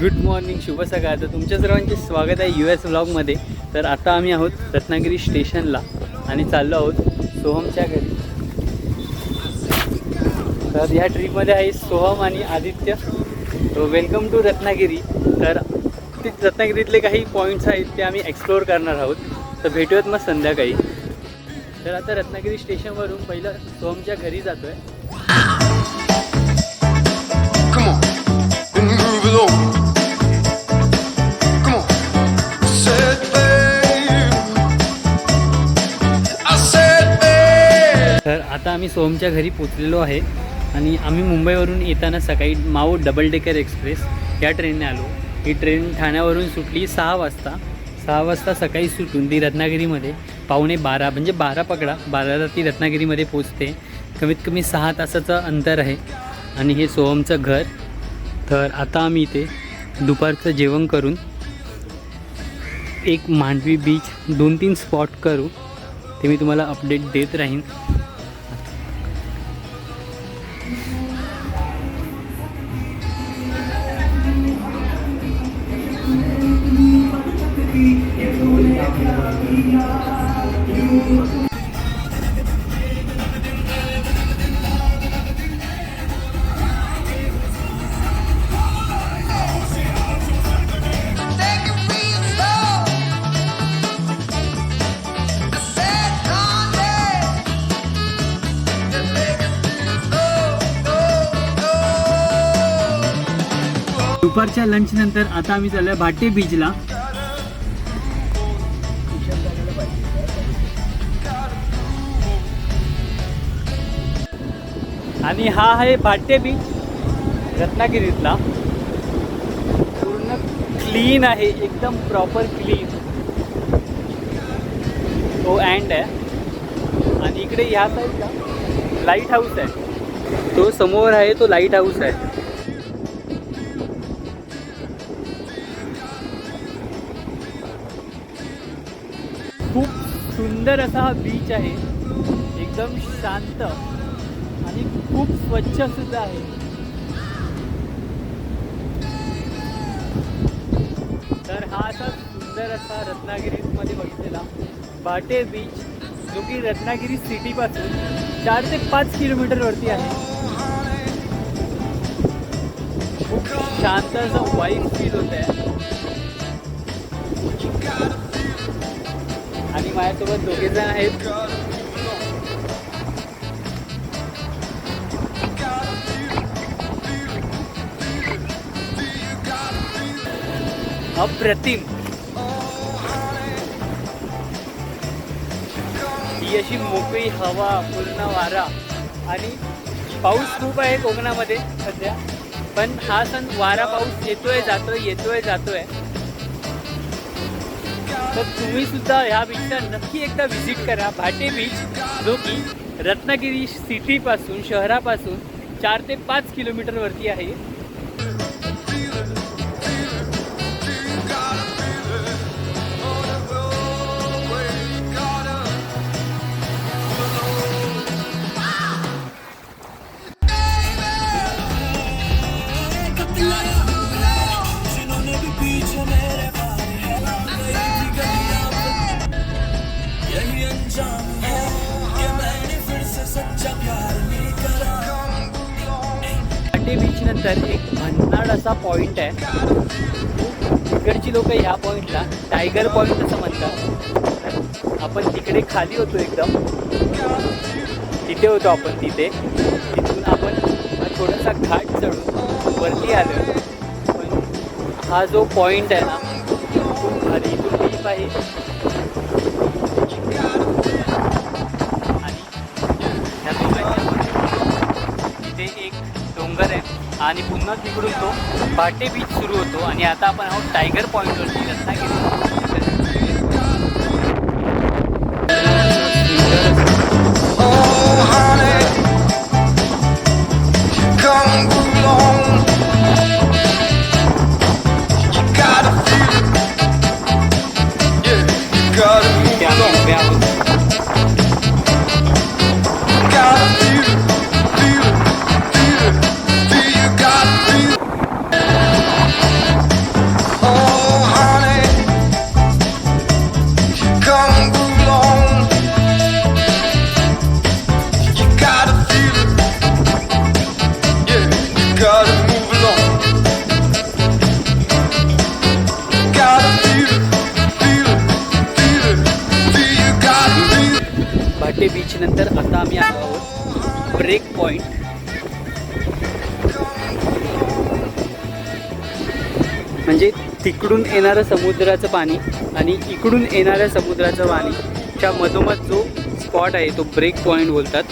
Good morning शुभ सकाळ. तर तुमच्या सर्वांचे स्वागत आहे यू एस व्लॉगमध्ये तर आता आम्ही आहोत रत्नागिरी स्टेशनला आणि चाललो आहोत सोहमच्या घरी. तर ह्या ट्रीपमध्ये आहे सोहम आणि आदित्य. Welcome to Ratnagiri. तर ते रत्नागिरीतले काही पॉईंट्स आहेत ते आम्ही एक्सप्लोअर करणार आहोत. तर भेटूयात मग संध्याकाळी. तर आता रत्नागिरी स्टेशनवरून पहिलं सोहमच्या घरी जातो आहे आता आम्ही सोहमच्या घरी पोचलेलो आहे आणि आम्ही मुंबईवरून येताना सकाळी माऊ डबल डेकर एक्सप्रेस या ट्रेनने आलो. ही ट्रेन ठाण्यावरून सुटली सहा वाजता. सहा वाजता सकाळी सुटून ती रत्नागिरीमध्ये पावणे बारा म्हणजे बारा पकडा बाराला ती रत्नागिरीमध्ये पोचते. कमीत कमी सहा तासाचं अंतर आहे आणि हे सोहमचं घर. तर आता आम्ही इथे दुपारचं जेवण करून एक मांडवी बीच दोन तीन स्पॉट करू. ते मी तुम्हाला अपडेट देत राहीन. दुपारच्या लंच नंतर आता आम्ही चाललोय भाटे बीचला आणि हा आहे भाटे बीच रत्नागिरीतला. पूर्ण क्लीन आहे एकदम प्रॉपर क्लीन तो अँड आहे. आणि इकडे ह्या साईडला लाइट हाऊस आहे. तो समोर आहे तो लाइट हाऊस आहे. सुंदर असा हा बीच आहे. एकदम शांत आणि खूप स्वच्छ सुद्धा आहे. तर हा असा सुंदर असा रत्नागिरीमध्ये बघितलेला बाटे बीच जो की रत्नागिरी सिटीपासून चार ते पाच किलोमीटरवरती आहे. खूप शांत असं वाईट फील होत आहे आणि माझ्यासोबत दोघे जण आहेत. अप्रतिम. ही अशी मोकळी हवा पूर्ण वारा. आणि पाऊस खूप आहे कोकणामध्ये सध्या. पण हा सण वारा पाऊस येतोय जातोय येतोय जातोय. तर तुम्ही सुद्धा ह्या बीचला नक्की एकदा व्हिजिट करा भाटे बीच जो की रत्नागिरी सिटीपासून शहरापासून चार ते पाच किलोमीटरवरती आहे Yeah. बीच नंतर एक भन्नाड असा पॉईंट आहे. तिकडची लोक ह्या पॉईंटला टायगर पॉईंट असं म्हणतात. आपण तिकडे खाली होतो एकदम. तिथे होतो आपण तिथे. तिथून आपण थोडासा घाट चढून वरती आलो. पण हा जो पॉईंट आहे ना खूप भारी तुम्ही पाहिजे आणि पुन्हा तिकडून तो भाटे बीच सुरू होतो. आणि आता आपण आहोत टायगर पॉईंटवरती रत्नागिरी नंतर आता आम्ही आलो आहोत. ब्रेक पॉईंट म्हणजे तिकडून येणारं समुद्राचं पाणी आणि इकडून येणाऱ्या समुद्राचं पाणी च्या मधोमध जो स्पॉट आहे तो ब्रेक पॉईंट बोलतात.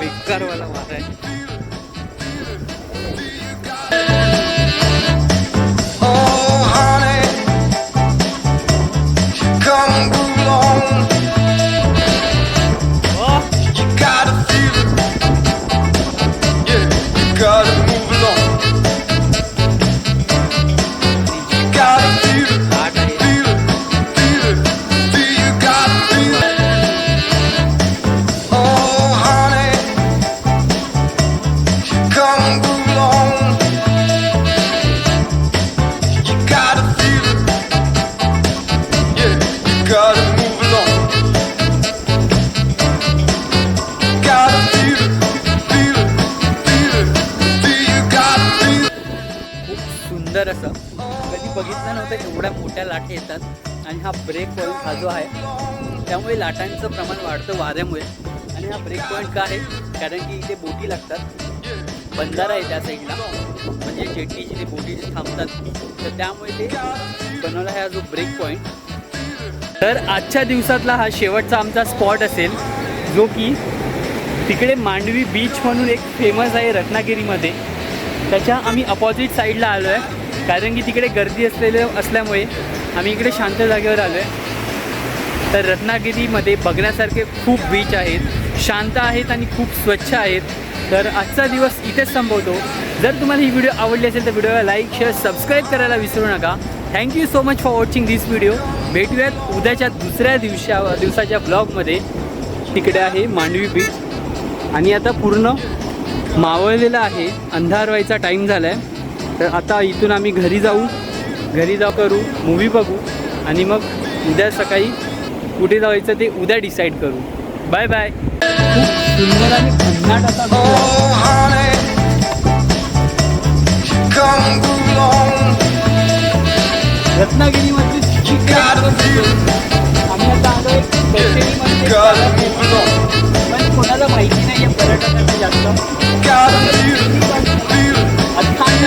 बेकारवाला वारा आहे. सुंदर असं. कधी बघितलं नव्हतं एवढ्या मोठ्या लाटा येतात. आणि हा ब्रेक पॉईंट हा जो आहे त्यामुळे लाटांचं प्रमाण वाढतं वाऱ्यामुळे. आणि हा ब्रेक पॉईंट का आहे? कारण की इथे बोटी लागतात. बंधारा आहे त्या साईडला म्हणजे जेटी जिथे बोटी जे थांबतात. तर त्यामुळे ते बनवला आहे हा जो ब्रेक पॉईंट तर आजच्या दिवसातला हा शेवटचा आमचा स्पॉट असेल जो की तिकडे मांडवी बीच म्हणून एक फेमस आहे रत्नागिरीमध्ये. त्याच्या आम्ही अपोजिट साईडला आलो आहे कारण की तिकडे गर्दी असलेले असल्यामुळे आम्ही इकडे शांत जागेवर आलो आहे तर रत्नागिरीमध्ये बघण्यासारखे खूप बीच आहेत. शांत आहेत आणि खूप स्वच्छ आहेत. तर आजचा दिवस इथेच संपवतो. जर तुम्हाला ही व्हिडिओ आवडली असेल तर व्हिडिओला लाईक शेअर सबस्क्राईब करायला विसरू नका. Thank you so much for watching this video भेटूयात उद्याच्या दुसऱ्या दिवशा दिवसाच्या ब्लॉगमध्ये तिकडे आहे मांडवी बीच आणि आता पूर्ण मावळलेला आहे. अंधार व्हायचा टाईम झाला आहे तर आता इथून आम्ही घरी जाऊ. घरी जाऊ करू मूवी बघू. आणि मग उद्या सकाळी कुठे जायचं ते उद्या डिसाईड करू. बाय बाय रत्नागिरीमध्ये कोणाला माहिती नाही आहे पर्यटनाची जास्त.